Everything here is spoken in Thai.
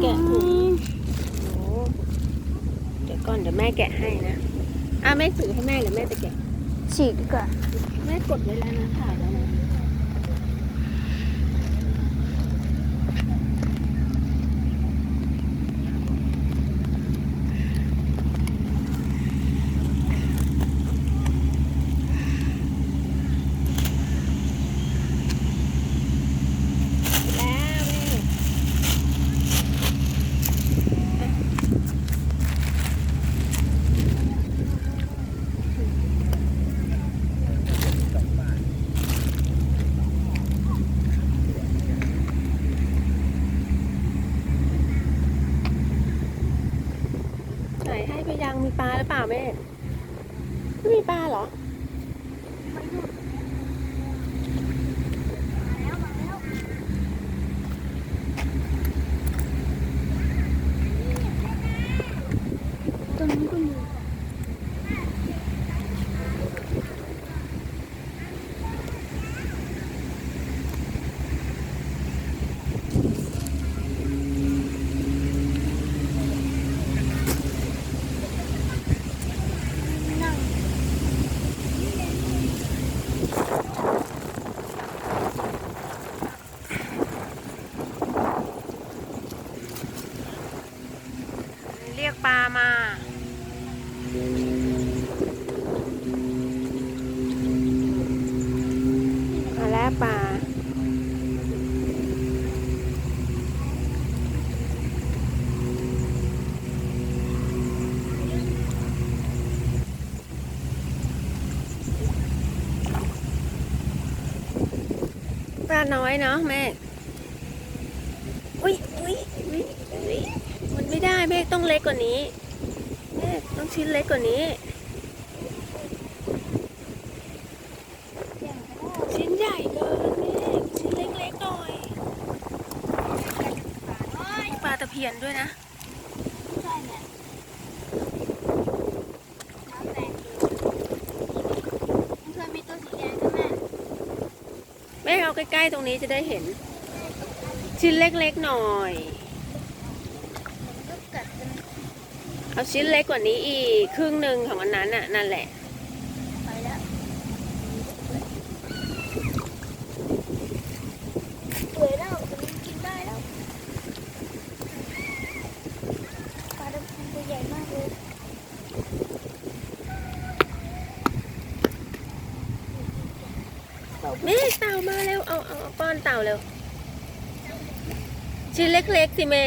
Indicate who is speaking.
Speaker 1: แกะถุงโอ้เดี๋ยวก่อนเดี๋ยวแม่แกะให้นะอะแม่ถือให้แม่หรือแม่จะแกะ
Speaker 2: ฉีกดีกว่า
Speaker 1: แม่กดไว้แล้วนะถ่ายแล้วนะแล้วแม่ ไหนให้ไปยังมีปลาหรือเปล่าแม่ไม่มีปลาเหรอ
Speaker 2: ตรงนี้ก็มี
Speaker 1: ปลามา มาแล้วปลา ปลาน้อยเนาะแม่ อุ้ยอุ้ยอุ้ยอุ้ยมัน ไม่ได้แม่ต้องเล็กกว่านี้แม่ต้องชิ้นเล็กกว่านี้ ชิ้นใหญ่เกินแม่ชิ้นเล็กๆหน่อยมีปลาตะเพียนด้วยนะ
Speaker 2: ใช่เนี่ยน้ำแตกเลยมันเคยมีตัวสีแดงใช่ไหม
Speaker 1: แม่เอาใกล้ๆตรงนี้จะได้เห็น ชิ้นเล็กๆหน่อย
Speaker 2: มันก็กัดกัน
Speaker 1: เอาชิ้นเล็กกว่านี้อีก ครึ่งหนึ่งของอันนั้นน่ะนั่นแหละ
Speaker 2: ไปแล้วสวยแล้วกินได้แล้วปลาดำตัวใหญ่มากเลย
Speaker 1: แม่เต่ามาเร็วเอาเอาเอาป้อนเต่าเร็วชิ้นเล็กๆสิแม่